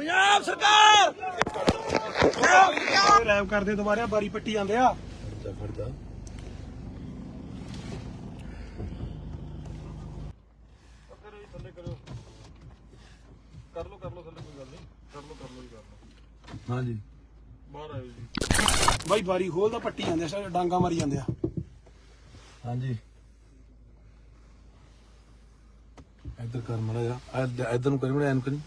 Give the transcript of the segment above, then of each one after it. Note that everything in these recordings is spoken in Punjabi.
ਪੰਜਾਬ ਸਰਕਾਰ! ਰੈਪ ਕਰਦੇ ਦੁਬਾਰਾ ਬਾਰੀ ਪੱਟੀ ਜਾਂਦੇ ਆ। ਕਰ। ਲੋ ਕਰ ਲੋ ਥੱਲੇ ਕੋਈ ਗੱਲ ਨਹੀਂ। ਕਰ ਲੋ ਕਰ ਲੋ ਹੀ ਕਰ ਲੋ ਹਾਂਜੀ। ਬਾਹਰ ਆਇਓ ਜੀ। ਬਾਈ ਬਾਰੀ ਖੋਲਦਾ ਪੱਟੀ ਜਾਂਦੇ ਆ ਡਾਂਗਾ ਮਾਰੀ ਜਾਂਦੇ ਆ। ਹਾਂਜੀ। ਇੱਧਰ ਕਰ ਮੜਾ ਜਾ ਇੱਧਰ ਨੂੰ ਕਰੀ ਮੜਾ ਐਨ ਕਰੀ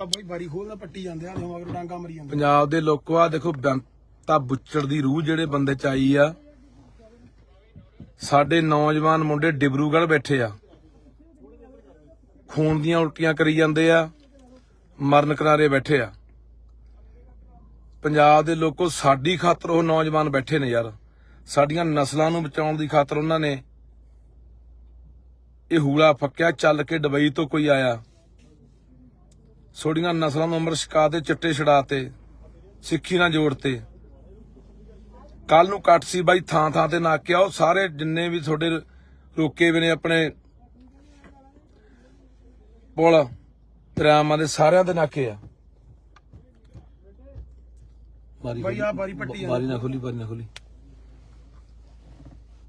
ਆ ਬਾਈ ਬਾਰੀ ਖੋਲਦਾ ਪੱਟੀ ਜਾਂਦੇ ਆ ਜਿਵੇਂ ਮਗਰ ਡਾਂਗਾ ਮਾਰੀ ਜਾਂਦੇ ਪੰਜਾਬ ਦੇ ਲੋਕੋ ਆ, ਦੇਖੋ ਬੰਤਾ ਬੁੱਚੜ ਦੀ ਰੂਹ ਜਿਹੜੇ ਬੰਦੇ ਚ ਆਈ ਆ, ਸਾਡੇ ਨੌਜਵਾਨ ਮੁੰਡੇ ਡਿਬਰੂਗੜ੍ਹ ਬੈਠੇ ਆ। ਖੂਨ ਦੀਆਂ ਉਲਟੀਆਂ ਕਰੀ ਜਾਂਦੇ ਆ, ਮਰਨ ਕਿਨਾਰੇ ਬੈਠੇ ਆ। ਪੰਜਾਬ ਦੇ ਲੋਕੋ, ਸਾਡੀ ਖਾਤਰ ਉਹ ਨੌਜਵਾਨ ਬੈਠੇ ਨੇ ਯਾਰ। ਸਾਡੀਆਂ ਨਸਲਾਂ ਨੂੰ ਬਚਾਉਣ ਦੀ ਖਾਤਰ ਉਹਨਾਂ ਨੇ ਇਹ ਹੂਲਾ ਫੱਕਿਆ, ਚੱਲ ਕੇ ਦੁਬਈ ਤੋਂ ਕੋਈ ਆਇਆ। ਛੋਡੀਆਂ ਨਸਲਾਂ ਨੂੰ ਅੰਮ੍ਰਿਤ ਛਕਾ ਤੇ ਚਿੱਟੇ ਛੜਾਤੇ ਸਿੱਖੀ ਨਾਲ ਜੋੜਤੇ ਕੱਲ ਨੂੰ ਕੱਟ ਸੀ ਬਾਈ ਥਾਂ ਥਾਂ ਤੇ ਨਾਕਿਆ ਉਹ ਸਾਰੇ ਜਿੰਨੇ ਵੀ ਤੁਹਾਡੇ ਰੋਕੇ ਵੀ ਨੇ ਆਪਣੇ ਪੁਲ ਦਰਿਆਵਾਂ ਦੇ ਸਾਰਿਆਂ ਦੇ ਨਾਕੇ ਆ। ਬਾਰੀ ਬਾਈ ਆਹ ਬਾਰੀ ਪੱਟੀ ਬਾਰੀ ਨਾ ਖੋਲੀ ਬਾਰੀ ਨਾ ਖੋਲੀ।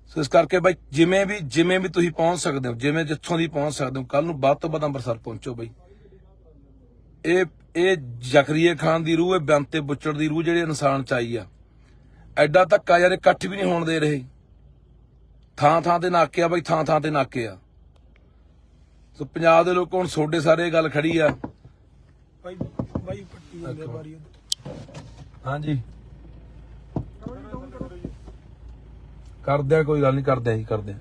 ਸੋ ਇਸ ਕਰਕੇ ਬਾਈ ਜਿਵੇਂ ਵੀ ਜਿਵੇਂ ਵੀ ਤੁਸੀਂ ਪਹੁੰਚ ਸਕਦੇ ਹੋ ਜਿਵੇਂ ਜਿੱਥੋਂ ਦੀ ਪਹੁੰਚ ਸਕਦੇ ਹੋ ਕੱਲ ਨੂੰ ਵੱਧ ਤੋਂ ਵੱਧ ਅੰਮ੍ਰਿਤਸਰ ਪਹੁੰਚੋ ਬਾਈ। ਇਹ ਇਹ ਜ਼ਕਰੀਏ ਖਾਨ ਦੀ ਰੂਹ ਹੈ ਬੰਤੇ ਬੁੱਚੜ ਦੀ ਰੂਹ ਜਿਹੜੇ ਇਨਸਾਨ ਚ ਆਈ ਆ। ਐਡਾ ਧੱਕਾ ਯਾਰ ਇਕੱਠ ਵੀ ਨਹੀਂ ਹੋਣ ਦੇ ਰਹੇ। ਥਾਂ ਥਾਂ ਤੇ ਨਾਕੇ ਆ ਬਾਈ ਥਾਂ ਥਾਂ ਤੇ ਨਾਕੇ ਆ। ਸੋ ਪੰਜਾਬ ਦੇ ਲੋਕ ਹੁਣ ਛੋਡੇ ਸਾਰੇ ਇਹ ਗੱਲ ਖੜੀ ਆ। ਬਾਈ ਬਾਈ ਬਾਰੀ ਹਾਂਜੀ। ਕਰਦੇ ਆ ਕੋਈ ਗੱਲ ਨਹੀਂ ਕਰਦੇ ਆ ਜੀ ਕਰਦੇ ਆ।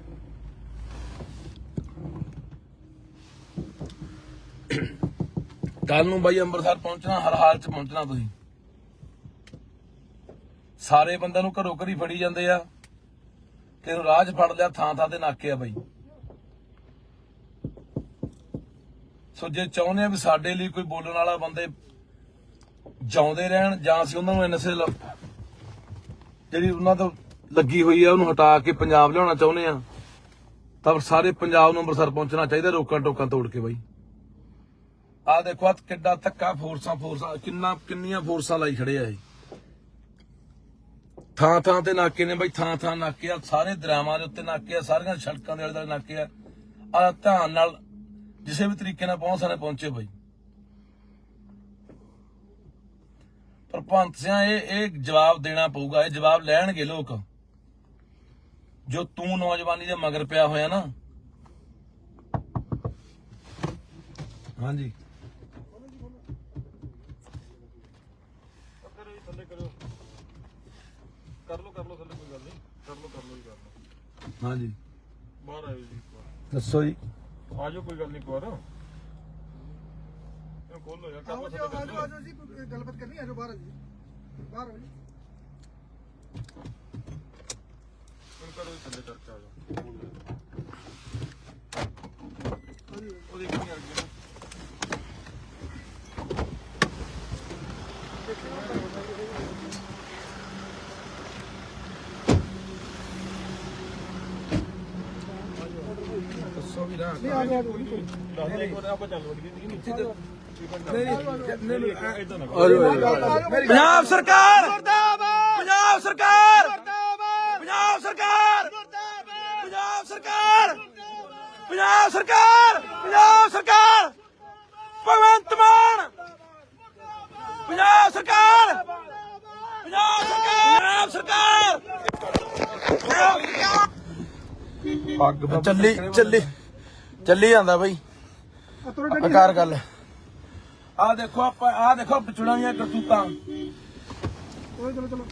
ਕੱਲ ਨੂੰ ਬਾਈ ਅੰਮ੍ਰਿਤਸਰ ਪਹੁੰਚਣਾ, ਹਰ ਹਾਲ ਚ ਪਹੁੰਚਣਾ ਤੁਸੀਂ। ਸਾਰੇ ਬੰਦਿਆਂ ਨੂੰ ਘਰੋਂ ਘਰੀ ਫੜੀ ਜਾਂਦੇ ਆ। ਕਿ ਰਾਹ 'ਚ ਫੜ ਲਿਆ, ਥਾਂ ਥਾਂ ਤੇ ਨਾਕੇ ਆ ਬਾਈ। ਸੋ ਜੇ ਚਾਹੁੰਦੇ ਆ ਵੀ ਸਾਡੇ ਲਈ ਕੋਈ ਬੋਲਣ ਵਾਲਾ ਬੰਦੇ ਜਾਉਂਦੇ ਰਹਿਣ, ਜਾਂ ਅਸੀਂ ਉਹਨਾਂ ਨੂੰ ਐਨਐਸਏ ਜਿਹੜੀ ਉਹਨਾਂ ਤੋਂ ਲੱਗੀ ਹੋਈ ਆ, ਉਹਨੂੰ ਹਟਾ ਕੇ ਪੰਜਾਬ ਲਿਆਉਣਾ ਚਾਹੁੰਦੇ ਆ, ਤਾਂ ਸਾਰੇ ਪੰਜਾਬ ਨੂੰ ਅੰਮ੍ਰਿਤਸਰ ਪਹੁੰਚਣਾ ਚਾਹੀਦਾ ਰੋਕਾਂ ਟੋਕਾਂ ਤੋੜ ਕੇ ਬਾਈ। ਆ ਦੇਖੋ ਆ ਕਿੱਡਾ ਧੱਕਾ ਫੋਰਸਾਂ ਫੋਰਸਾਂ, ਕਿੰਨਾ, ਕਿੰਨੀਆਂ ਫੋਰਸਾਂ ਲਾਈ ਖੜੇ ਆ ਇਹ। ਥਾਂ ਥਾਂ ਤੇ ਨਾਕੇ ਨੇ ਬਾਈ, ਥਾਂ ਥਾਂ ਨਾਕੇ ਆ, ਸਾਰੇ ਦਰਿਆਵਾਂ ਦੇ ਉੱਤੇ ਨਾਕੇ ਆ, ਸਾਰੀਆਂ ਸੜਕਾਂ ਦੇ ਆਲੇ ਨਾਕੇ ਆ। ਆ ਧਿਆਨ ਨਾਲ ਕਿਸੇ ਵੀ ਤਰੀਕੇ ਨਾਲ ਪਹੁੰਚ ਸਕਦੇ ਪਹੁੰਚੇ ਬਾਈ। ਪਰ ਭੰਤ ਸਿਆ, ਇਹ ਇਹ ਜਵਾਬ ਦੇਣਾ ਪਊਗਾ, ਇਹ ਜਵਾਬ ਲੈਣਗੇ ਲੋਕ। ਜੋ ਤੂੰ ਨੌਜਵਾਨੀ ਦੇ ਮਗਰ ਪਿਆ ਹੋਇਆ ਨਾ। ਹਾਂਜੀ ਕਰੋ ਜੀ ਥੱਲੇ ਕਰੋ ਕਰ ਲੋ ਕਰ ਲੋ ਥੱਲੇ ਕੋਈ ਗੱਲ ਨਹੀਂ। ਕਰ ਲੋ ਕਰ ਲੋ ਹੀ ਕਰ ਲੋ ਹਾਂਜੀ। ਬਾਹਰ ਆਇਓ ਜੀ ਇੱਕ ਵਾਰ। ਦੱਸੋ ਜੀ। ਆ ਜਾਓ ਕੋਈ ਗੱਲ ਨਹੀਂ ਇੱਕ ਵਾਰ। ਇਹ ਖੋਲੋ ਯਾਰ ਕਰ ਲੋ ਥੱਲੇ ਕਰ ਲਓ। ਆਜੋ ਜੀ ਕੋਈ ਗੱਲਬਾਤ ਕਰਨੀ ਆਜੋ ਬਾਹਰ ਜੀ। ਬਾਹਰ ਆਜੋ ਹੁਣ ਕਰੋ ਜੀ ਥੱਲੇ ਕਰਕੇ ਆ ਜਾਓ ਉਹ ਦੇਖੀ ਆ ਗਿਆ ਦੱਸੋ ਵੀ ਨਾ ਨਹੀਂ ਆ ਗਿਆ ਕੋਈ ਦੱਸ ਦੇ ਇੱਕ ਵਾਰ ਆਪਾਂ ਚੱਲ ਵੜੀਏ ਨਹੀਂ ਨੀਚੇ ਤੇ ਇਦਾਂ ਨਾ ਪੰਜਾਬ ਸਰਕਾਰ ਮੁਰਦਾਬਾਦ ਪੰਜਾਬ ਸਰਕਾਰ ਮੁਰਦਾਬਾਦ ਪੰਜਾਬ ਸਰਕਾਰ ਮੁਰਦਾਬਾਦ ਪੰਜਾਬ ਸਰਕਾਰ ਪੰਜਾਬ ਸਰਕਾਰ ਪੰਜਾਬ ਸਰਕਾਰ ਭਗਵੰਤ ਮਾਨ ਪੰਜਾਬ ਸਰਕਾਰ ਪੰਜਾਬ ਸਰਕਾਰ ਪੰਜਾਬ ਸਰਕਾਰ ਪੱਗ ਚੱਲੀ ਚੱਲੀ ਚੱਲੀ ਜਾਂਦਾ ਬਾਈ। ਆਕਾਰ ਗੱਲ। ਆ ਦੇਖੋ ਆਪਾਂ ਆ ਦੇਖੋ ਪਿਛੜਾਂ ਦੀਆਂ ਕਰਤੂਤਾਂ ਚਲੋ ਚਲੋ।